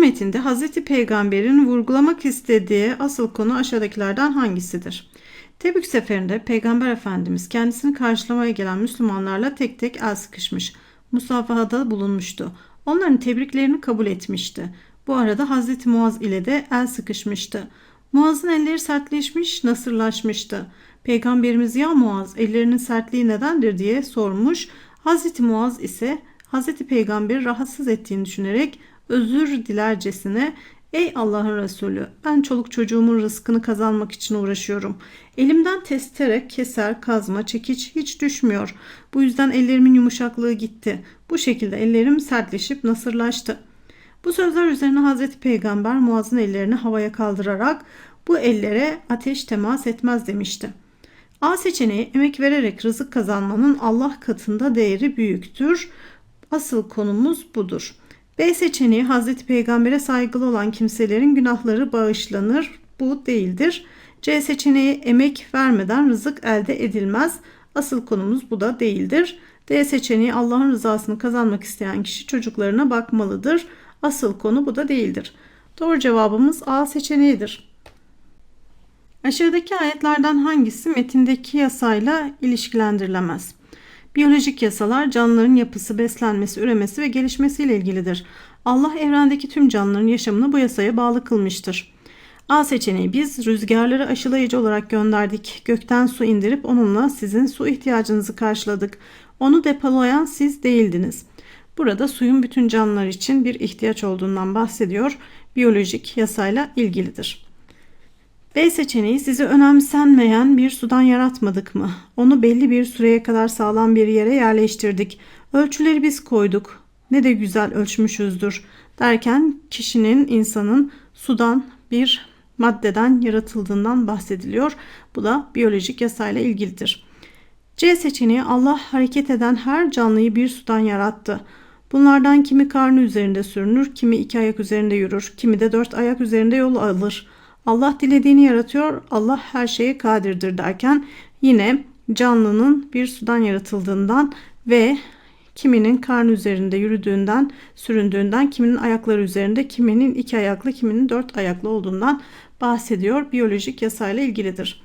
metinde Hz. Peygamber'in vurgulamak istediği asıl konu aşağıdakilerden hangisidir? Tebük seferinde Peygamber Efendimiz kendisini karşılamaya gelen Müslümanlarla tek tek el sıkışmış, musafahada bulunmuştu. Onların tebriklerini kabul etmişti. Bu arada Hz. Muaz ile de el sıkışmıştı. Muaz'ın elleri sertleşmiş, nasırlaşmıştı. Peygamberimiz ya Muaz ellerinin sertliği nedendir diye sormuş. Hz. Muaz ise Hz. Peygamber'i rahatsız ettiğini düşünerek özür dilercesine Ey Allah'ın Resulü ben çoluk çocuğumun rızkını kazanmak için uğraşıyorum. Elimden testere, keser, kazma, çekiç hiç düşmüyor. Bu yüzden ellerimin yumuşaklığı gitti. Bu şekilde ellerim sertleşip nasırlaştı. Bu sözler üzerine Hazreti Peygamber Muaz'ın ellerini havaya kaldırarak bu ellere ateş temas etmez demişti. A seçeneği emek vererek rızık kazanmanın Allah katında değeri büyüktür. Asıl konumuz budur. B seçeneği Hazreti Peygamber'e saygılı olan kimselerin günahları bağışlanır. Bu değildir. C seçeneği emek vermeden rızık elde edilmez. Asıl konumuz bu da değildir. D seçeneği Allah'ın rızasını kazanmak isteyen kişi çocuklarına bakmalıdır. Asıl konu bu da değildir. Doğru cevabımız A seçeneğidir. Aşağıdaki ayetlerden hangisi metindeki yasayla ilişkilendirilemez? Biyolojik yasalar canlıların yapısı, beslenmesi, üremesi ve gelişmesiyle ilgilidir. Allah evrendeki tüm canlıların yaşamını bu yasaya bağlı kılmıştır. A seçeneği biz rüzgarları aşılayıcı olarak gönderdik. Gökten su indirip onunla sizin su ihtiyacınızı karşıladık. Onu depolayan siz değildiniz. Burada suyun bütün canlılar için bir ihtiyaç olduğundan bahsediyor. Biyolojik yasayla ilgilidir. B seçeneği sizi önemsenmeyen bir sudan yaratmadık mı? Onu belli bir süreye kadar sağlam bir yere yerleştirdik. Ölçüleri biz koyduk. Ne de güzel ölçmüşüzdür derken kişinin, insanın sudan bir maddeden yaratıldığından bahsediliyor. Bu da biyolojik yasayla ilgilidir. C seçeneği Allah hareket eden her canlıyı bir sudan yarattı. Bunlardan kimi karnı üzerinde sürünür, kimi iki ayak üzerinde yürür, kimi de dört ayak üzerinde yol alır. Allah dilediğini yaratıyor, Allah her şeye kadirdir derken yine canlının bir sudan yaratıldığından ve kiminin karnı üzerinde yürüdüğünden, süründüğünden, kiminin ayakları üzerinde, kiminin iki ayaklı, kiminin dört ayaklı olduğundan bahsediyor. Biyolojik yasayla ilgilidir.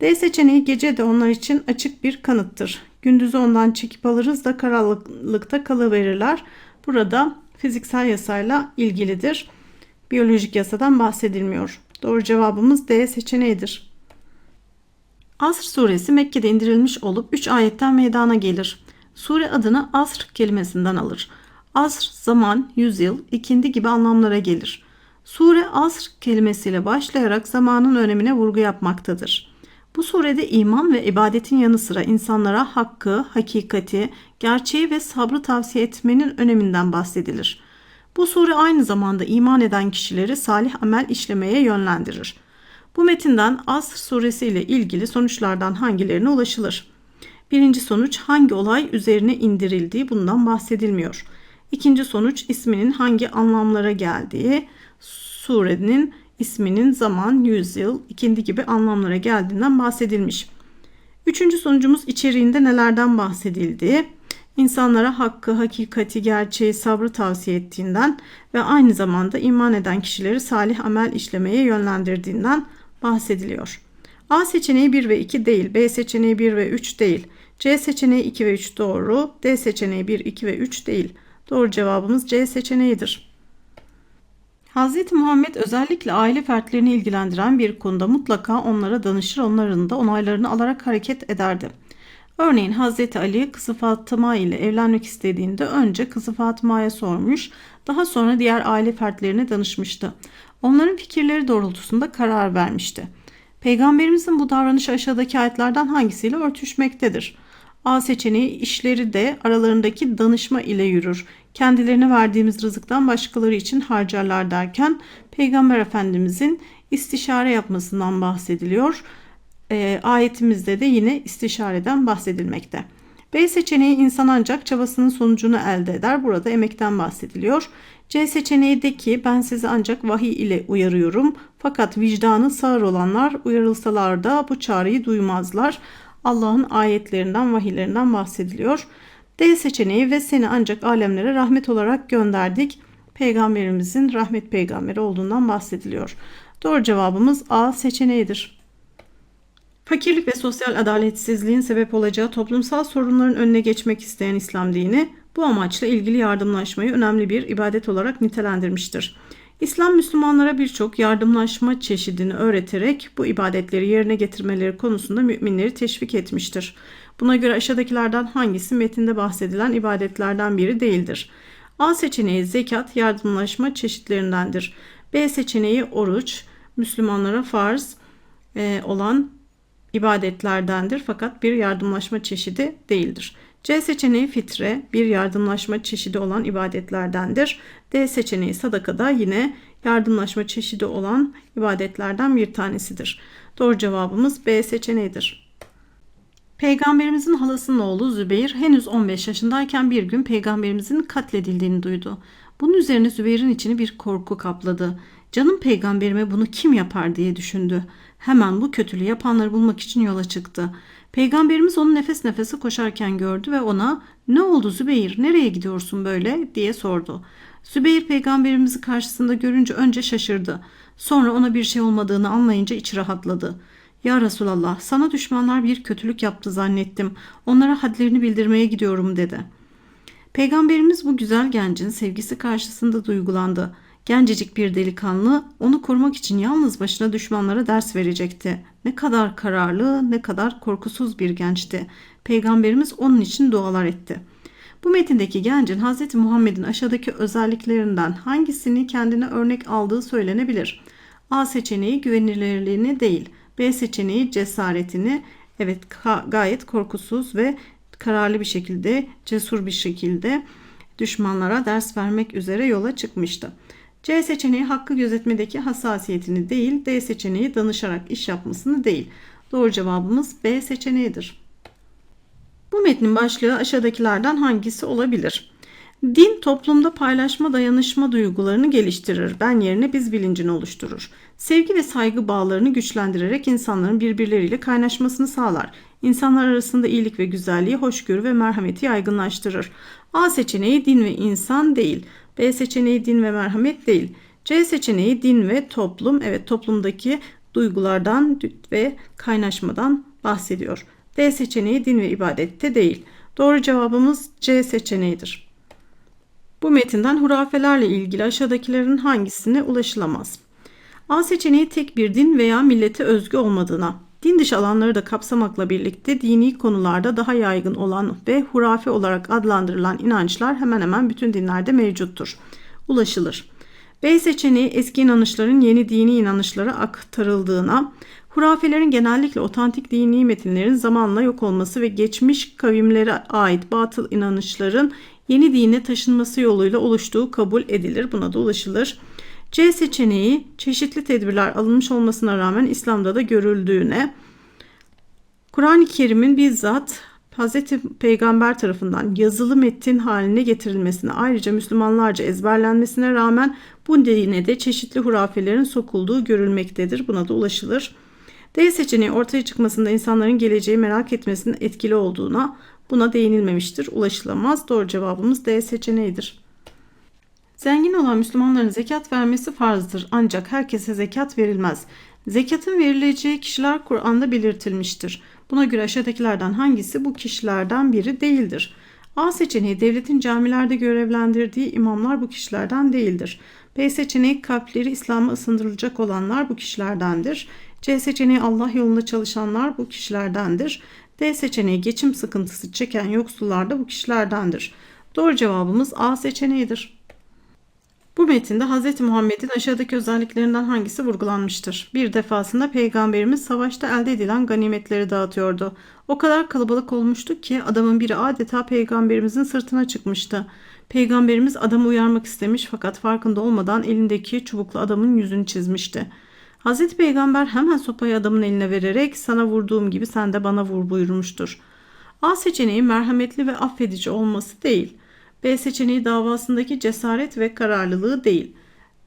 D seçeneği gece de onlar için açık bir kanıttır. Gündüzü ondan çekip alırız da karanlıkta kalıverirler. Burada fiziksel yasayla ilgilidir. Biyolojik yasadan bahsedilmiyor. Doğru cevabımız D seçeneğidir. Asr suresi Mekke'de indirilmiş olup 3 ayetten meydana gelir. Sure adını asr kelimesinden alır. Asr zaman, yüzyıl, ikindi gibi anlamlara gelir. Sure asr kelimesiyle başlayarak zamanın önemine vurgu yapmaktadır. Bu surede iman ve ibadetin yanı sıra insanlara hakkı, hakikati, gerçeği ve sabrı tavsiye etmenin öneminden bahsedilir. Bu sure aynı zamanda iman eden kişileri salih amel işlemeye yönlendirir. Bu metinden Asr suresi ile ilgili sonuçlardan hangilerine ulaşılır? Birinci sonuç hangi olay üzerine indirildiği bundan bahsedilmiyor. İkinci sonuç isminin hangi anlamlara geldiği, surenin isminin zaman, yüzyıl, ikindi gibi anlamlara geldiğinden bahsedilmiş. Üçüncü sonucumuz içeriğinde nelerden bahsedildiği, insanlara hakkı, hakikati, gerçeği, sabrı tavsiye ettiğinden ve aynı zamanda iman eden kişileri salih amel işlemeye yönlendirdiğinden bahsediliyor. A seçeneği 1 ve 2 değil, B seçeneği 1 ve 3 değil, C seçeneği 2 ve 3 doğru, D seçeneği 1, 2 ve 3 değil. Doğru cevabımız C seçeneğidir. Hz. Muhammed özellikle aile fertlerini ilgilendiren bir konuda mutlaka onlara danışır, onların da onaylarını alarak hareket ederdi. Örneğin Hz. Ali kızı Fatıma ile evlenmek istediğinde önce kızı Fatıma'ya sormuş, daha sonra diğer aile fertlerine danışmıştı. Onların fikirleri doğrultusunda karar vermişti. Peygamberimizin bu davranışı aşağıdaki ayetlerden hangisiyle örtüşmektedir? A seçeneği işleri de aralarındaki danışma ile yürür. Kendilerine verdiğimiz rızıktan başkaları için harcarlar derken Peygamber Efendimizin istişare yapmasından bahsediliyor. E, ayetimizde de yine istişareden bahsedilmekte. B seçeneği insan ancak çabasının sonucunu elde eder. Burada emekten bahsediliyor. C seçeneği de ki ben sizi ancak vahiy ile uyarıyorum. Fakat vicdanı sağır olanlar uyarılsalar da bu çağrıyı duymazlar. Allah'ın ayetlerinden, vahiylerinden bahsediliyor. D seçeneği ve seni ancak alemlere rahmet olarak gönderdik. peygamberimizin rahmet peygamberi olduğundan bahsediliyor. Doğru cevabımız A seçeneğidir. Fakirlik ve sosyal adaletsizliğin sebep olacağı toplumsal sorunların önüne geçmek isteyen İslam dini bu amaçla ilgili yardımlaşmayı önemli bir ibadet olarak nitelendirmiştir. İslam Müslümanlara birçok yardımlaşma çeşidini öğreterek bu ibadetleri yerine getirmeleri konusunda müminleri teşvik etmiştir. Buna göre aşağıdakilerden hangisi metinde bahsedilen ibadetlerden biri değildir? A seçeneği zekat yardımlaşma çeşitlerindendir. B seçeneği oruç Müslümanlara farz e, olan ibadetlerdendir fakat bir yardımlaşma çeşidi değildir. C seçeneği fitre bir yardımlaşma çeşidi olan ibadetlerdendir. D seçeneği sadaka da yine yardımlaşma çeşidi olan ibadetlerden bir tanesidir. Doğru cevabımız B seçeneğidir. Peygamberimizin halasının oğlu Zübeyir henüz 15 yaşındayken bir gün peygamberimizin katledildiğini duydu. Bunun üzerine Zübeyir'in içini bir korku kapladı. Canım peygamberime bunu kim yapar diye düşündü. Hemen bu kötülüğü yapanları bulmak için yola çıktı. Peygamberimiz onu nefes nefese koşarken gördü ve ona ne oldu Zübeyir nereye gidiyorsun böyle diye sordu. Zübeyir peygamberimizi karşısında görünce önce şaşırdı. Sonra ona bir şey olmadığını anlayınca içi rahatladı. Ya Resulallah sana düşmanlar bir kötülük yaptı zannettim. Onlara hadlerini bildirmeye gidiyorum dedi. Peygamberimiz bu güzel gencin sevgisi karşısında duygulandı. Gencecik bir delikanlı onu korumak için yalnız başına düşmanlara ders verecekti. Ne kadar kararlı, ne kadar korkusuz bir gençti. Peygamberimiz onun için dualar etti. Bu metindeki gencin Hz. Muhammed'in aşağıdaki özelliklerinden hangisini kendine örnek aldığı söylenebilir. A seçeneği güvenilirliğini değil, B seçeneği cesaretini, evet gayet korkusuz ve kararlı bir şekilde, cesur bir şekilde düşmanlara ders vermek üzere yola çıkmıştı. C seçeneği hakkı gözetmedeki hassasiyetini değil, D seçeneği danışarak iş yapmasını değil. Doğru cevabımız B seçeneğidir. Bu metnin başlığı aşağıdakilerden hangisi olabilir? Din toplumda paylaşma dayanışma duygularını geliştirir. Ben yerine biz bilincini oluşturur. Sevgi ve saygı bağlarını güçlendirerek insanların birbirleriyle kaynaşmasını sağlar. İnsanlar arasında iyilik ve güzelliği, hoşgörü ve merhameti yaygınlaştırır. A seçeneği din ve insan değil. B seçeneği din ve merhamet değil. C seçeneği din ve toplum. Evet toplumdaki duygulardan ve kaynaşmadan bahsediyor. D seçeneği din ve ibadette değil. Doğru cevabımız C seçeneğidir. Bu metinden hurafelerle ilgili aşağıdakilerin hangisine ulaşılamaz? A seçeneği tek bir din veya millete özgü olmadığına, din dışı alanları da kapsamakla birlikte dini konularda daha yaygın olan ve hurafe olarak adlandırılan inançlar hemen hemen bütün dinlerde mevcuttur. Ulaşılır. B seçeneği eski inanışların yeni dini inanışlara aktarıldığına, hurafelerin genellikle otantik dini metinlerin zamanla yok olması ve geçmiş kavimlere ait batıl inanışların yeni dine taşınması yoluyla oluştuğu kabul edilir. Buna da ulaşılır. C seçeneği çeşitli tedbirler alınmış olmasına rağmen İslam'da da görüldüğüne, Kur'an-ı Kerim'in bizzat Hz. Peygamber tarafından yazılı metin haline getirilmesine ayrıca Müslümanlarca ezberlenmesine rağmen bu dine de çeşitli hurafelerin sokulduğu görülmektedir. Buna da ulaşılır. D seçeneği ortaya çıkmasında insanların geleceği merak etmesinin etkili olduğuna buna değinilmemiştir. Ulaşılamaz. Doğru cevabımız D seçeneğidir. Zengin olan Müslümanların zekat vermesi farzdır ancak herkese zekat verilmez. Zekatın verileceği kişiler Kur'an'da belirtilmiştir. Buna göre aşağıdakilerden hangisi bu kişilerden biri değildir? A seçeneği devletin camilerde görevlendirdiği imamlar bu kişilerden değildir. B seçeneği kalpleri İslam'a ısındırılacak olanlar bu kişilerdendir. C seçeneği Allah yolunda çalışanlar bu kişilerdendir. D seçeneği geçim sıkıntısı çeken yoksullar da bu kişilerdendir. Doğru cevabımız A seçeneğidir. Bu metinde Hz. Muhammed'in aşağıdaki özelliklerinden hangisi vurgulanmıştır? Bir defasında peygamberimiz savaşta elde edilen ganimetleri dağıtıyordu. O kadar kalabalık olmuştu ki adamın biri adeta peygamberimizin sırtına çıkmıştı. Peygamberimiz adamı uyarmak istemiş fakat farkında olmadan elindeki çubuklu adamın yüzünü çizmişti. Hz. Peygamber hemen sopayı adamın eline vererek sana vurduğum gibi sen de bana vur buyurmuştur. A seçeneği merhametli ve affedici olması değil. B seçeneği davasındaki cesaret ve kararlılığı değil.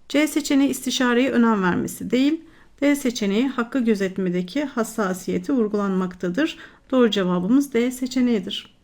C seçeneği istişareye önem vermesi değil. D seçeneği hakkı gözetmedeki hassasiyeti vurgulanmaktadır. Doğru cevabımız D seçeneğidir.